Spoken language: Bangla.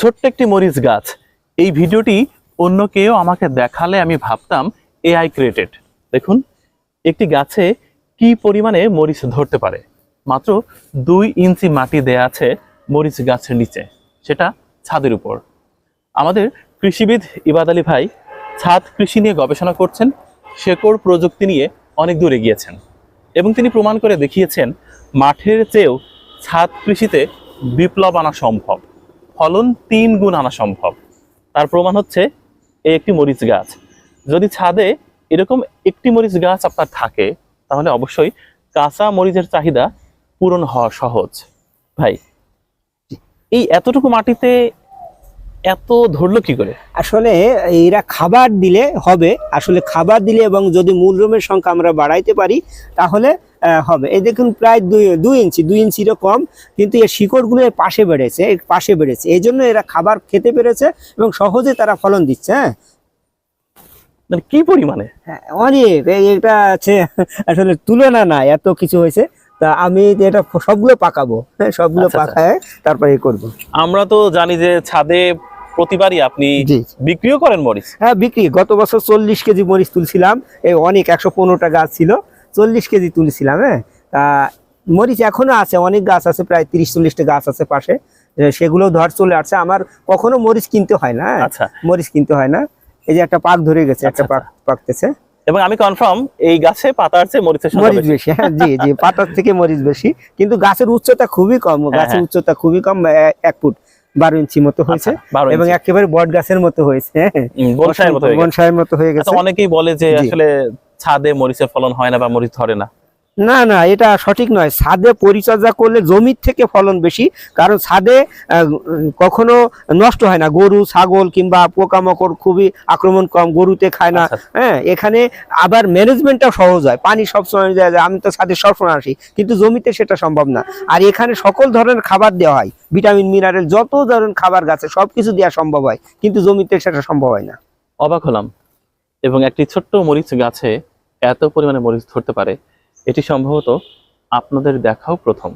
ছোট্ট একটি মরিচ গাছ। এই ভিডিওটি অন্য কেউ আমাকে দেখালে আমি ভাবতাম এআই ক্রিয়েটেড দেখুন, একটি গাছে কি পরিমাণে মরিচ ধরতে পারে? মাত্র দুই ইঞ্চি মাটি দেয়া আছে মরিচ গাছের নিচে। সেটা ছাদের উপর। আমাদের কৃষিবিদ ইবাদ আলী ভাই ছাদ কৃষি নিয়ে গবেষণা করছেন, শেকড় প্রযুক্তি নিয়ে অনেক দূর এগিয়েছেন এবং তিনি প্রমাণ করে দেখিয়েছেন, মাঠের চেয়েও ছাদ কৃষিতে বিপ্লব আনা সম্ভব। ফলন তিন গুণ আনা সম্ভব। তার প্রমাণ হচ্ছে এই একটি মরিচ গাছ। যদি ছাদে এরকম একটি মরিচ গাছ আপনার থাকে, তাহলে অবশ্যই কাঁচা মরিচের চাহিদা পূরণ হওয়া সহজ। ভাই, এই এতটুকু মাটিতে এত ধরলো কি করে? আসলে এরা খাবার দিলে হবে আসলে খাবার দিলে এবং যদি মূলরুমের সংখ্যা আমরা বাড়াইতে পারি তাহলে হবে। এই দেখুন প্রায় দুই দুই ইঞ্চি দুই ইঞ্চিরও কম কিন্তু এর শিকড়গুলো এর পাশে বেড়েছে এর পাশে বেড়েছে। এই জন্য এরা খাবার খেতে পেরেছে এবং সহজে তারা ফলন দিচ্ছে হ্যাঁ? মানে কি পরিমাণে? হ্যাঁ, অনেক। এটা আছে আসলে তুলনা না এত কিছু হয়েছে। তা আমি এটা সবগুলো পাকাবো হ্যাঁ সবগুলো আচ্ছা, আচ্ছা। পাকায় তারপরে করব। আমরা তো জানি যে ছাদে প্রতিবারই আপনি বিক্রিও করেন মরিচ? হ্যাঁ বিক্রি। গত বছর চল্লিশ কেজি মরিচ তুলছিলাম। এই অনেক একশো পনেরোটা গাছ ছিল। চল্লিশ কেজি তুলছিলাম হ্যাঁ। তা মরিচ এখনও আছে অনেক গাছ আছে প্রায় তিরিশ চল্লিশটা গাছ আছে পাশে। সেগুলো ধর চলে আসছে। আমার কখনো মরিচ কিনতে হয় না হ্যাঁ? আচ্ছা। মরিচ কিনতে হয় না। এই যে একটা পাক ধরে গেছে একটা আচ্ছা, পাক পাকতেছে। এবং আমি কনফার্ম এই গাছে পাতার চেয়ে মরিচের মরিচ বেশি। হ্যাঁ জি জি পাতার থেকে মরিচ বেশি। কিন্তু গাছের উচ্চতা খুবই কম গাছের হ্যাঁ। উচ্চতা খুবই কম এক ফুট। বারো ইঞ্চি মতো হয়েছে আচ্ছা, বারো এবং একেবারে বট গাছের মতো হয়েছে হ্যাঁ? বনসাইয়ের মতো হয়ে গেছে। মতো হয়ে গেছে। আচ্ছা, অনেকেই বলে যে আসলে ছাদে মরিচের ফলন হয় না বা মরিচ ধরে না। না না এটা সঠিক নয়। ছাদে পরিচর্যা করলে জমির থেকে ফলন বেশি কারণ ছাদে কখনো নষ্ট হয় না। গরু ছাগল কিংবা পোকামাকড় খুবই আক্রমণ কম গরুতে খায় না। আচ্ছা, হ্যাঁ এখানে আবার ম্যানেজমেন্টটাও সহজ হয়। পানি সবসময় দেওয়া যায়। আমি তো ছাদে সবসময় আসি কিন্তু জমিতে সেটা সম্ভব না। আর এখানে সকল ধরনের খাবার দেওয়া হয়। ভিটামিন মিনারেল যত ধরনের খাবার গাছে সবকিছু দেওয়া সম্ভব হয় কিন্তু জমিতে সেটা সম্ভব হয় না। অবাক হলাম। এবং একটি ছোট্ট মরিচ গাছে এত পরিমাণে মরিচ ধরতে পারে। এটি সম্ভবত আপনাদের দেখাও প্রথম।